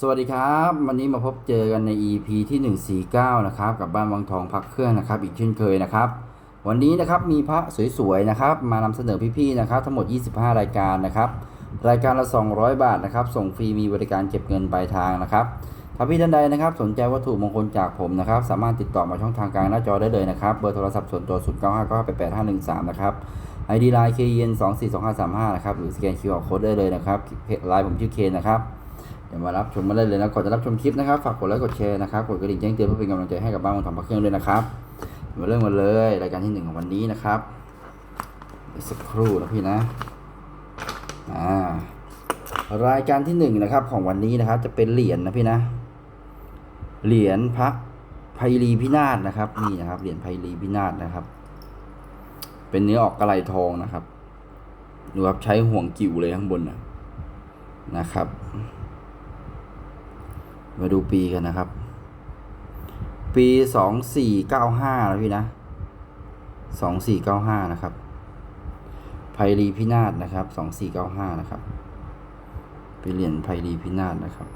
สวัสดีครับ วันนี้มาพบเจอกันใน EP ที่ 149 นะครับ กับบ้านวังทองพักเครื่องนะครับ อีกเช่นเคยนะครับ วันนี้นะครับมีพระสวยๆนะครับ มานำเสนอพี่ๆนะครับ ทั้งหมด 25 รายการนะครับ รายการละ 200 บาทนะครับ ส่งฟรีมีบริการเก็บเงินปลายทางนะครับถ้าพี่ท่านใดนะครับ สนใจวัตถุมงคลจากผมนะครับ สามารถติดต่อมาช่องทางกลางหน้าจอได้เลยนะครับ เบอร์โทรศัพท์ส่วนตัว 0 9 5 9 8 8 5 1 3 นะครับ ID Line KN 2 4 2 5 3 5 นะครับ หรือสแกน QR Code ได้เลยนะครับไลน์ผมชื่อเคนนะครับ เดี๋ยวมารับชมมาได้เลยนะก่อนจะรับชมคลิปนะครับฝากกดไลค์กดแชร์นะครับกดกระดิ่งแจ้งเตือนเพื่อเป็นกำลังใจให้กับบ้านวันทำพักเครื่องด้วยนะครับมาเริ่มกันเลยรายการที่หนึ่งของวันนี้นะครับสักครู่นะพี่นะอ่ารายการที่หนึ่งนะครับของวันนี้นะครับ จะเป็นเหรียญนะพี่นะ เหรียญพระไพรีพินาศนะครับ นี่นะครับเหรียญไพรีพินาศนะครับ เป็นเนื้อออกกระไลทองนะครับดูครับใช้ห่วงกิ่วเลยข้างบนนะนะครับ มาดูปีกันนะครับ ปีสองสี่เก้าห้านะพี่นะสองสี่เก้าห้านะครับไพรีพินาศนะครับสองสี่เก้าห้านะครับเป็นเหรียญไพรีพินาศนะครับ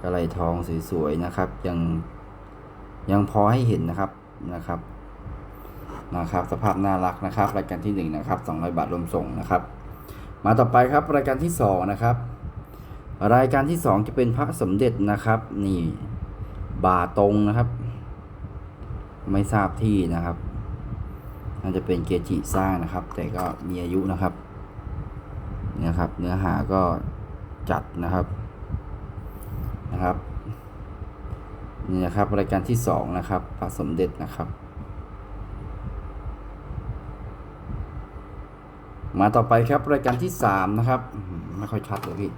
กระไรทองสวยๆนะครับ ยังยังพอให้เห็นนะครับนะครับนะครับ สภาพน่ารักนะครับ รายการที่หนึ่งนะครับสองร้อยบาทรวมส่งนะครับ มาต่อไปครับรายการที่สองนะครับ รายการที่สองจะเป็นพระสมเด็จนะครับ นี่บาตรงนะครับ ไม่ทราบที่นะครับน่าจะเป็นเกจิสร้างนะครับ แต่ก็มีอายุนะครับนี่นะครับ เนื้อหาก็จัดนะครับนะครับนี่นะครับรายการที่สองนะครับพระสมเด็จนะครับ มาต่อไปครับรายการที่สามนะครับ ไม่ค่อยชัดเลยพี่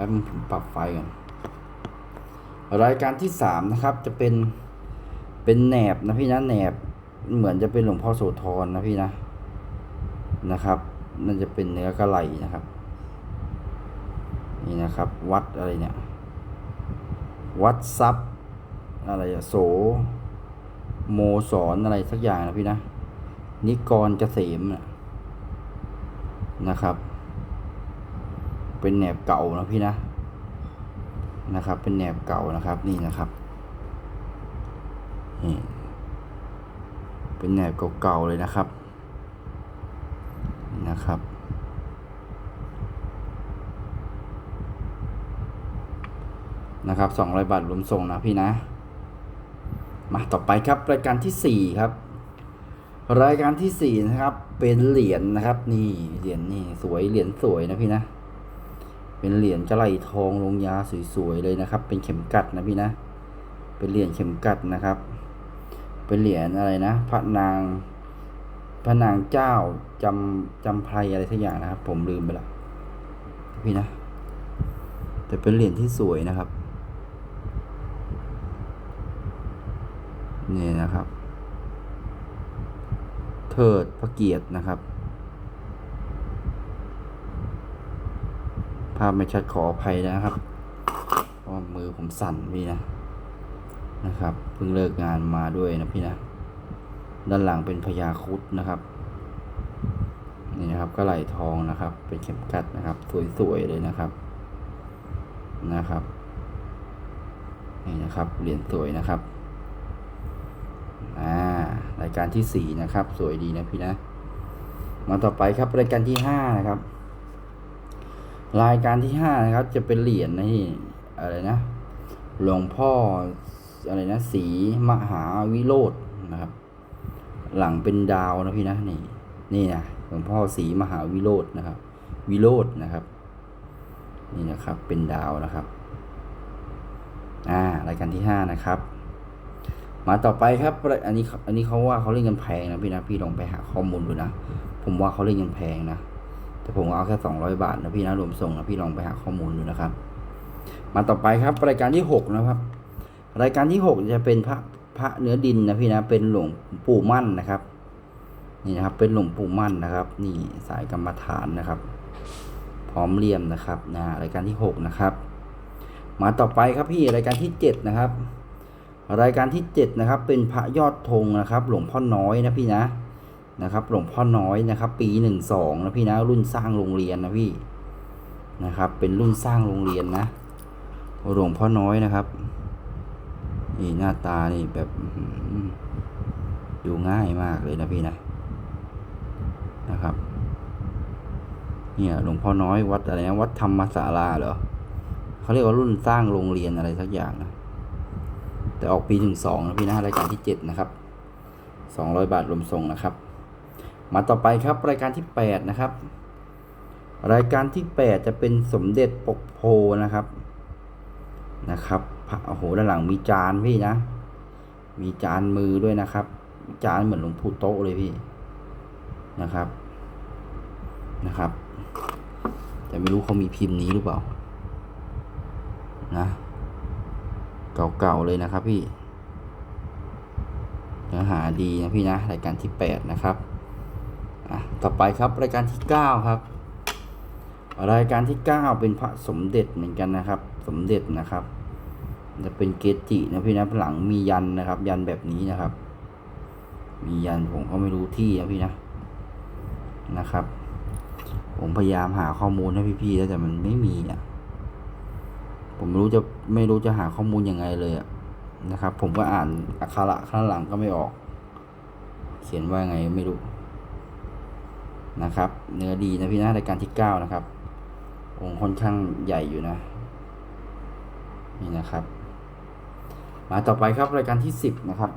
แป๊บผมปรับไฟก่อนรายการที่สามนะครับ จะเป็นเป็นแหนบนะพี่นะแหนบเหมือนจะเป็นหลวงพ่อโสธรนะพี่นะนะครับนั่นจะเป็นเนื้อกระไหลนะครับ นี่นะครับ วัดอะไรเนี่ย วัดทรัพย์อะไรโสโมสอนอะไรสักอย่างนะพี่นะนิกรเกษมนะครับ เป็นแหนบเก่านะพี่นะนะครับ เป็นแหนบเก่านะครับนี่นะครับนี่เป็นแหนบเก่าๆเลยนะครับนะครับ นะครับสองร้อยบาทรวมส่งนะพี่นะ มาต่อไปครับรายการที่สี่ครับ รายการที่สี่นะครับเป็นเหรียญนะครับ นี่เหรียญนี่สวยเหรียญสวยนะพี่นะ เป็นเหรียญกระไหลทองลงยาสวยๆเลยนะครับ เป็นเข็มกัดนะพี่นะ เป็นเหรียญเข็มกัดนะครับ เป็นเหรียญอะไรนะ พระนาง พระนางเจ้าจำจำไพรอะไรสักอย่างนะครับ ผมลืมไปละพี่นะ แต่เป็นเหรียญที่สวยนะครับ นี่นะครับ เทิดพระเกียรตินะครับ ภาพไม่ชัดขออภัยนะครับเพราะมือผมสั่นพี่นะนะครับเพิ่งเลิกงานมาด้วยนะพี่นะ ด้านหลังเป็นพญาคุดนะครับนี่นะครับก็ไหลทองนะครับ เป็นเข็มกัดนะครับ สวยๆเลยนะครับนะครับนี่นะครับเหรียญสวยนะครับอ่ารายการที่สี่นะครับ สวยดีนะพี่นะมาต่อไปครับรายการที่ห้านะครับ รายการที่ห้านะครับ จะเป็นเหรียญนี่อะไรนะ หลวงพ่ออะไรนะสีมหาวิโรจนะครับ หลังเป็นดาวนะพี่นะนี่นี่นะหลวงพ่อสีมหาวิโรจนะครับ วิโรจน์นะครับ นี่นะครับเป็นดาวนะครับอ่ารายการที่ห้านะครับ มาต่อไปครับ อันนี้อันนี้เขาว่าเขาเล่นกันแพงนะพี่นะพี่ลองไปหาข้อมูลดูนะ ผมว่าเขาเล่นกันแพงนะ แต่ผมเอาแค่สองร้อยบาทนะพี่นะรวมส่งนะพี่ลองไปหาข้อมูลดูนะครับ มาต่อไปครับรายการที่หกนะครับ รายการที่หกจะเป็นพระพระเนื้อดินนะพี่นะเป็นหลวงปู่มั่นนะครับ นี่นะครับ เป็นหลวงปู่มั่นนะครับ นี่สายกรรมฐานนะครับ พร้อมเลี่ยมนะครับนะรายการที่หกนะครับ มาต่อไปครับพี่รายการที่เจ็ดนะครับ รายการที่เจ็ดนะครับ เป็นพระยอดธงนะครับ หลวงพ่อน้อยนะพี่นะ นะครับหลวงพ่อน้อยนะครับ ปีหนึ่งสองนะพี่นะรุ่นสร้างโรงเรียนนะพี่นะครับ เป็นรุ่นสร้างโรงเรียนนะหลวงพ่อน้อยนะครับนี่หน้าตานี่แบบดูง่ายมากเลยนะพี่นะนะครับ เนี่ยหลวงพ่อน้อยวัดอะไรนะวัดธรรมศาลาเหรอเขาเรียกว่ารุ่นสร้างโรงเรียนอะไรสักอย่างนะแต่ออกปีถึงสองนะพี่นะรายการที่เจ็ดนะครับสองร้อยบาทรวมส่งนะครับ มาต่อไปครับรายการที่แปดนะครับ รายการที่แปดจะเป็นสมเด็จปกโพนะครับนะครับพระโอ้โหด้านหลังมีจานพี่นะ มีจานมือด้วยนะครับ จานเหมือนหลวงปู่โต๊ะเลยพี่นะครับนะครับ แต่ไม่รู้เขามีพิมพ์นี้หรือเปล่านะเก่าๆเลยนะครับพี่เนื้อหาดีนะพี่นะรายการที่แปดนะครับ อะต่อไปครับรายการที่เก้าครับ รายการที่เก้าเป็นพระสมเด็จเหมือนกันนะครับ สมเด็จนะครับ จะเป็นเกจินะพี่นะหลังมียันนะครับ ยันแบบนี้นะครับ มียันผมก็ไม่รู้ที่นะพี่นะนะครับ ผมพยายามหาข้อมูลให้พี่ๆแล้วแต่มันไม่มีอะผมไม่รู้จะไม่รู้จะหาข้อมูลยังไงเลยอะนะครับ ผมก็อ่านอักขระข้างหลังก็ไม่ออก เขียนว่าไงไม่รู้ นะครับ เนื้อดีนะพี่นะรายการที่เก้านะครับองค์ค่อนข้างใหญ่อยู่นะ นี่นะครับ มาต่อไปครับรายการที่สิบนะครับ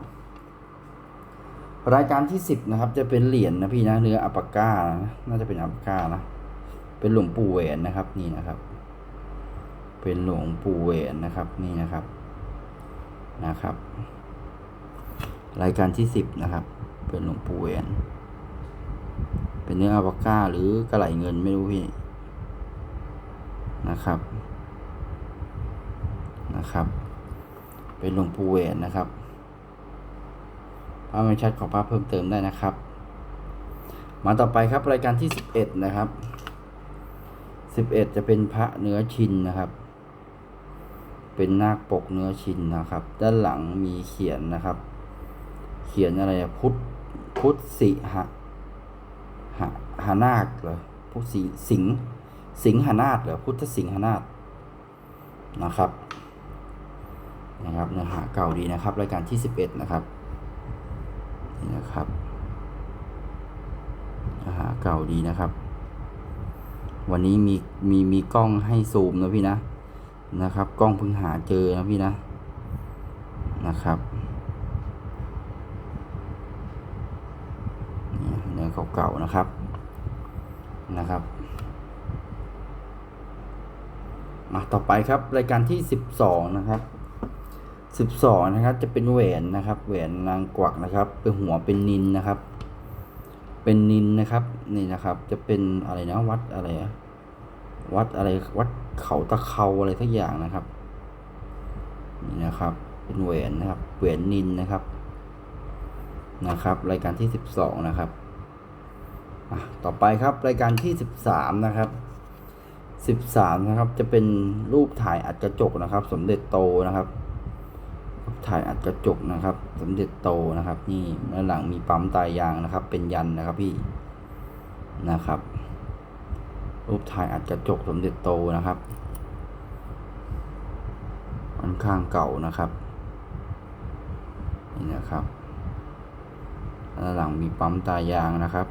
รายการที่สิบนะครับ จะเป็นเหรียญนะพี่นะเนื้ออัปปาก้านะน่าจะเป็นอัปปาก้านะเป็นหลวงปู่แหวนนะครับ นี่นะครับ เป็นหลวงปู่แหวนนะครับ นี่นะครับนะครับ รายการที่สิบนะครับ เป็นหลวงปู่แหวน เป็นเนื้ออัปาก้าหรือกระไหลเงินไม่รู้พี่นะครับนะครับ เป็นหลวงปู่แหวนนะครับถ้าไม่ชัดขอภาพเพิ่มเติมได้นะครับ มาต่อไปครับรายการที่สิบเอ็ดนะครับสิบเอ็ดจะเป็นพระเนื้อชินนะครับ เป็นนาคปกเนื้อชินนะครับ ด้านหลังมีเขียนนะครับ เขียนอะไรพุทธพุทธสิหะ หะหานาคเหรอพุทธสิสิงสิงหนาฏเหรอพุทธสิงหนาฏนะครับนะครับเนื้อหาเก่าดีนะครับ รายการที่สิบเอ็ดนะครับนี่นะครับเนื้อหาเก่าดีนะครับ วันนี้มีมีมีกล้องให้ซูมนะพี่นะนะครับ กล้องเพิ่งหาเจอนะพี่นะนะครับนี่ เก่าๆนะครับนะครับมาต่อไปครับรายการที่สิบสองนะครับสิบสองนะครับ จะเป็นแหวนนะครับ แหวนนางกวักนะครับ เป็นหัวเป็นนินนะครับ เป็นนินนะครับนี่นะครับ จะเป็นอะไรนะวัดอะไรวัดอะไรวัดเขาตะเขาอะไรทักอย่างนะครับนี่นะครับ เป็นแหวนนะครับแหวนนินนะครับนะครับ รายการที่สิบสองนะครับ ต่อไปครับรายการที่สิบสามนะครับสิบสามนะครับ จะเป็นรูปถ่ายอัดกระจกนะครับ สมเด็จโตนะครับรูปถ่ายอัดกระจกนะครับ สมเด็จโตนะครับ นี่ด้านหลังมีปั๊มตายางนะครับ เป็นยันนะครับพี่นะครับ รูปถ่ายอัดกระจกสมเด็จโตนะครับค่อนข้างเก่านะครับนี่นะครับด้านหลังมีปั๊มตายางนะครับ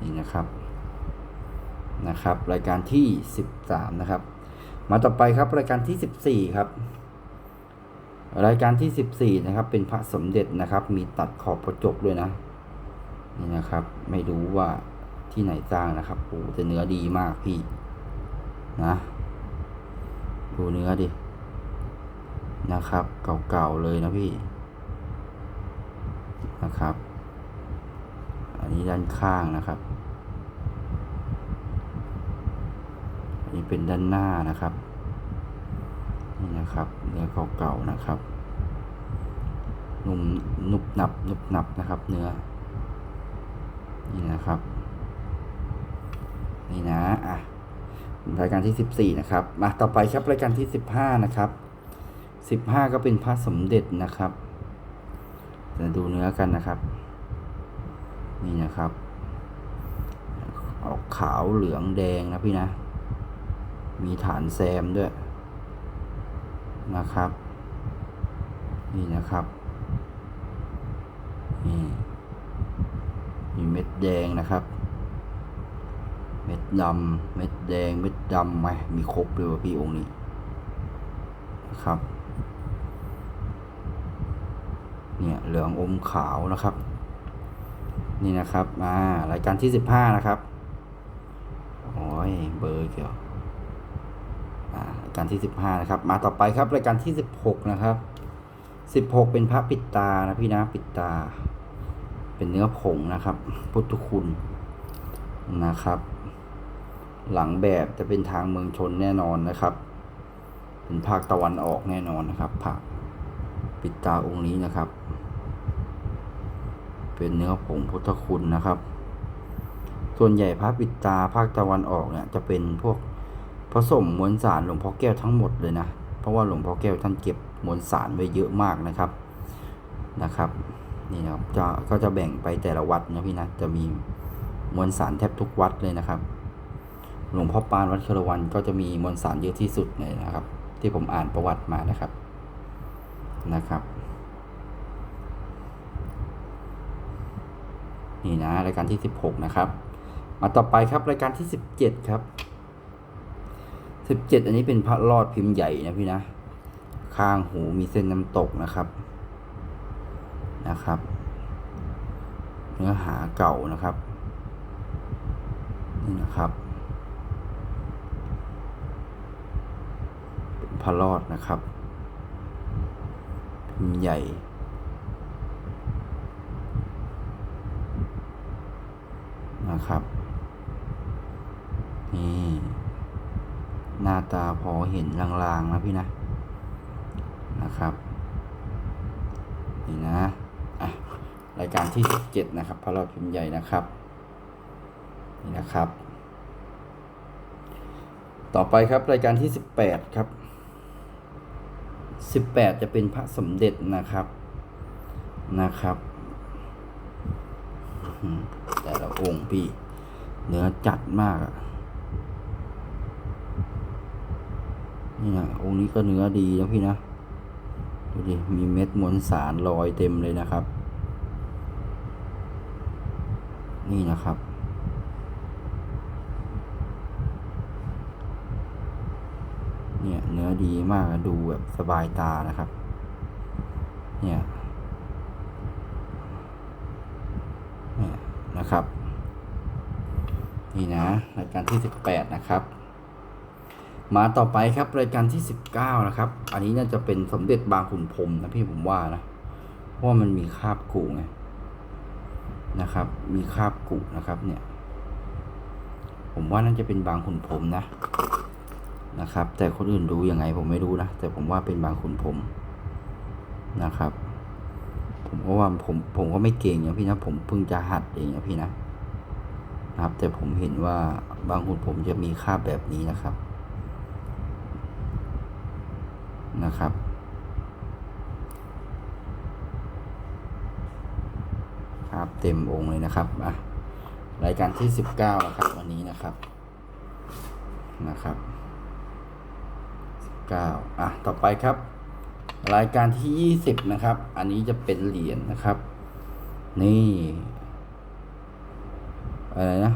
นี่นะครับนะครับ รายการที่สิบสามนะครับ มาต่อไปครับรายการที่สิบสี่ครับ รายการที่สิบสี่นะครับ เป็นพระสมเด็จนะครับ มีตัดขอบกระจกด้วยนะนี่นะครับ ไม่รู้ว่าที่ไหนสร้างนะครับโอ้แต่เนื้อดีมากพี่นะดูเนื้อดินะครับ เก่าๆเลยนะพี่นะครับ อันนี้ด้านข้างนะครับ อั นนี้เป็นด้านหน้านะครับ นี่นะครับเนื้อเก่าๆนะครับ นุ่มนุบหนับนุบหนับนะครับ เนื้อ นี่นะครับ นี่นะอะรายการที่สิบสี่นะครับ มาต่อไปครับรายการที่สิบห้านะครับสิบห้าก็เป็นพระสมเด็จนะครับจะดูเนื้อกันนะครับ นี่นะครับ ออกขาวเหลืองแดงนะพี่นะ มีฐานแซมด้วยนะครับ นี่นะครับ นี่มีเม็ดแดงนะครับ เม็ดดำเม็ดแดง เม็ดดำไหมมีครบเลยว่ะพี่องค์นี้นะครับ เนี่ยเหลืองอมขาวนะครับ นี่นะครับมารายการที่สิบห้านะครับ โอ้ยเบอร์เกี่ยวายการที่สิบห้านะครับ มาต่อไปครับรายการที่สิบหกนะครับสิบหกเป็นพระปิดตานะพี่นะปิดตา เป็นเนื้อผงนะครับ พุทธคุณนะครับ หลังแบบจะเป็นทางเมืองชนแน่นอนนะครับ เป็นภาคตะวันออกแน่นอนนะครับพระปิดตาองค์นี้นะครับ เป็นเนื้อผงพุทธคุณนะครับ ส่วนใหญ่พระปิดตาภาคตะวันออกเนี่ยจะเป็นพวก ผสมมวลสารหลวงพ่อแก้วทั้งหมดเลยนะ เพราะว่าหลวงพ่อแก้วท่านเก็บมวลสารไว้เยอะมากนะครับนะครับนี่นะครับจะก็จะแบ่งไปแต่ละวัดนะพี่นะจะมีมวลสารแทบทุกวัดเลยนะครับ หลวงพ่อปานวัดเครวันก็จะมีมวลสารเยอะที่สุดเลยนะครับ ที่ผมอ่านประวัติมานะครับนะครับนี่นะรายการที่สิบหกนะครับ มาต่อไปครับรายการที่สิบเจ็ดครับ สิบเจ็ดอันนี้เป็นพระรอดพิมพ์ใหญ่นะพี่นะ ข้างหูมีเส้นน้ำตกนะครับ นะครับ เนื้อหาเก่านะครับ นี่นะครับเป็นพระรอดนะครับพิมพ์ใหญ่นะครับ นี่ น้าตาพอเห็นลางๆนะพี่นะนะครับนี่นะอะรายการที่สิบเจ็ดนะครับพระรอดพิมพ์ใหญ่นะครับนี่นะครับ ต่อไปครับรายการที่สิบแปดครับสิบแปดจะเป็นพระสมเด็จนะครับนะครับ แต่ละองค์พี่เนื้อจัดมากอะ นี่นะองค์นี้ก็เนื้อดีนะพี่นะ ดูดิ มีเม็ดมวลสารลอยเต็มเลยนะครับ นี่นะครับ เนี่ยเนื้อดีมากดูแบบสบายตานะครับ เนี่ยนะครับ นี่นะรายการที่สิบแปดนะครับ มาต่อไปครับรายการที่สิบเก้านะครับ อันนี้น่าจะเป็นสมเด็จบางขุนพรมนะพี่ผมว่านะเพราะว่ามันมีคาบกุไงนะครับ มีคาบกุนะครับ เนี่ย ผมว่าน่าจะเป็นบางขุนพรมนะนะครับ แต่คนอื่นดูยังไงผมไม่รู้นะแต่ผมว่าเป็นบางขุนพรมนะครับ ผมก็ว่าผมผมก็ไม่เก่งอย่างพี่นะ ผมเพิ่งจะหัดเองนะพี่นะนะครับ แต่ผมเห็นว่าบางคนผมจะมีคาบแบบนี้นะครับ นะครับ ครับเต็มองค์เลยนะครับอะรายการที่สิบเก้านะครับ วันนี้นะครับนะครับสิบเก้าอะต่อไปครับ รายการที่ยี่สิบนะครับ อันนี้จะเป็นเหรียญนะครับ นี่อะไรนะ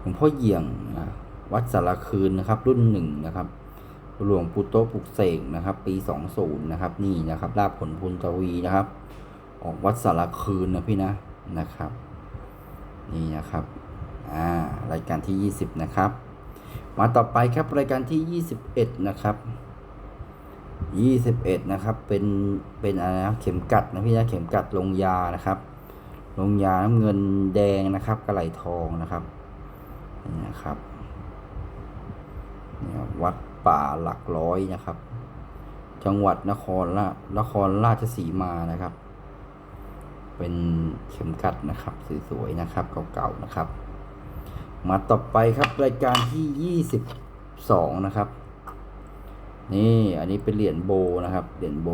หลวงพ่อเยี่ยงนะวัดสารคืนนะครับ รุ่นหนึ่งนะครับ หลวงปู่โตปลุกเสกนะครับ ปีสองศูนย์นะครับ นี่นะครับลาบผลพุนตวีนะครับ ออกวัดสารคืนนะพี่นะนะครับ นี่นะครับอ่ารายการที่ยี่สิบนะครับ มาต่อไปครับรายการที่ยี่สิบเอ็ดนะครับยี่สิบเอ็ดนะครับ เป็น เป็นอะไรนะ เข็มกัดนะพี่นะ เข็มกัดลงยานะครับ ลงยาน้ำเงินแดงนะครับกระไหลทองนะครับ นี่นะครับเนี่ยวัด ป่าหลักร้อยนะครับ จังหวัดนครราชนครราชสีมานะครับ เป็นเข็มกัดนะครับสวยๆนะครับเก่าๆนะครับ มาต่อไปครับรายการที่ยี่สิบสองนะครับ นี่อันนี้เป็นเหรียญโบนะครับเหรียญโบ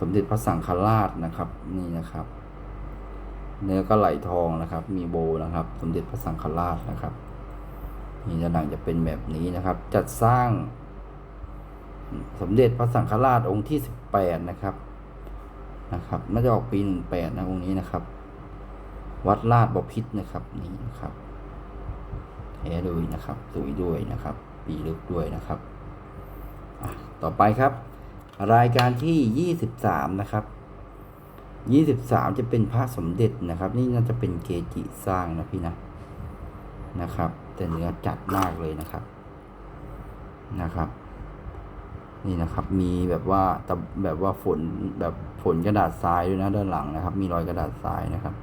สมเด็จพระสังฆราชนะครับ นี่นะครับ เนื้อก็ไหลทองนะครับ มีโบนะครับ สมเด็จพระสังฆราชนะครับ นี่ด้านหลังจะเป็นแบบนี้นะครับ จัดสร้าง สมเด็จพระสังฆราชองค์ที่สิบแปดนะครับนะครับน่าจะออกปีหนึ่งแปดนะองค์นี้นะครับ วัดลาดบพิษนะครับนี่นะครับแท้เลยนะครับสวยด้วยนะครับ ปีลึกด้วยนะครับต่อไปครับ รายการที่ยี่สิบสามนะครับยี่สิบสามจะเป็นพระสมเด็จนะครับ นี่น่าจะเป็นเกจิสร้างนะพี่นะนะครับ แต่เนื้อจัดมากเลยนะครับนะครับ นี่นะครับมีแบบว่าตะแบบว่าฝนแบบฝนกระดาษทรายด้วยนะด้านหลังนะครับ มีรอยกระดาษทรายนะครับ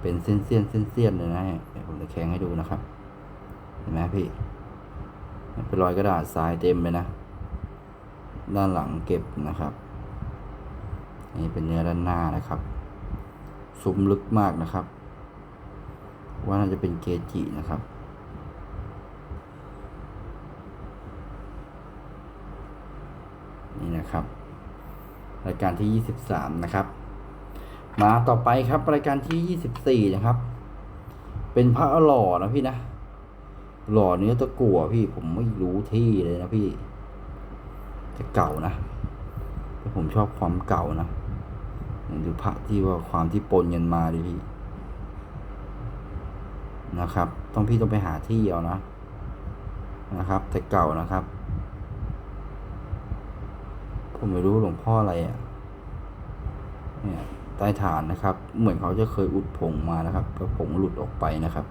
เป็นเส้นเส้นเส้นเส้นเลยนะเดี๋ยวผมจะแข่งให้ดูนะครับ เห็นไหมพี่เป็นรอยกระดาษทรายเต็มเลยนะ ด้านหลังเก็บนะครับนี่เป็นเนื้อด้านหน้านะครับ ซุ้มลึกมากนะครับ ว่าน่าจะเป็นเกจินะครับ นี่นะครับ รายการที่ยี่สิบสามนะครับ มาต่อไปครับรายการที่ยี่สิบสี่นะครับ เป็นพระหล่อนะพี่นะหล่อเนื้อตะกั่วพี่ผมไม่รู้ที่เลยนะพี่จะเก่านะแต่ผมชอบความเก่านะดูพระที่ว่าความที่ปนกันมาดิพี่ นะครับ ต้องพี่ต้องไปหาที่เอานะนะครับ แต่เก่านะครับ ผมไม่รู้หลวงพ่ออะไรอะเนี่ยใต้ฐานนะครับ เหมือนเขาจะเคยอุดผงมานะครับแล้วผงหลุดออกไปนะครับ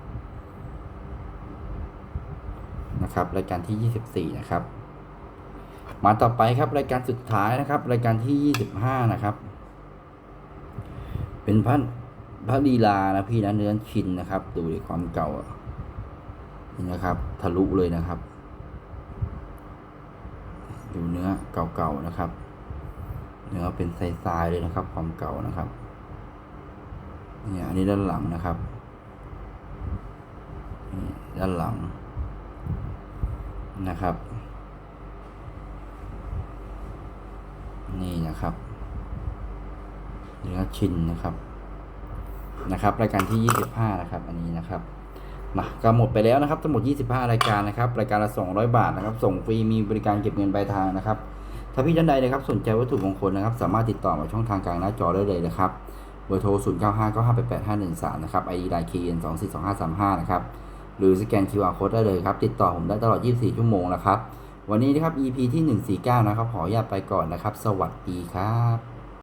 นะครับรายการที่ยี่สิบสี่นะครับ มาต่อไปครับรายการสุดท้ายนะครับ รายการที่ยี่สิบห้านะครับ เป็นพระ พระลีลานะพี่นะเนื้อชินนะครับ ดูในความเก่านี่นะครับ ทะลุเลยนะครับ ดูเนื้อเก่าๆนะครับ เนื้อเป็นทรายๆเลยนะครับ ความเก่านะครับเนี่ยอันนี้ด้านหลังนะครับด้านหลังนะครับ นี่นะครับเนื้อชิ้นนะครับ นะครับรายการที่ 25 นะครับ อันนี้นะครับมาก็หมดไปแล้วนะครับทั้งหมด 25 รายการนะครับรายการละ 200 บาทนะครับ ส่งฟรีมีบริการเก็บเงินปลายทางนะครับ ถ้าพี่ท่านใดนะครับสนใจวัตถุมงคลนะครับ สามารถติดต่อมาช่องทางกลางหน้าจอได้เลยนะครับเบอร์โทร 0 9 5 9 5 8 8 5 1 3 นะครับ ID ไลน์ KN 2 4 2 5 3 5 นะครับ หรือสแกน QR Code ได้เลยครับ ติดต่อผมได้ตลอด 24 ชั่วโมงนะครับ วันนี้นะครับ EP ที่ 149 นะครับ ขออนุญาตไปก่อนนะครับ สวัสดีครับ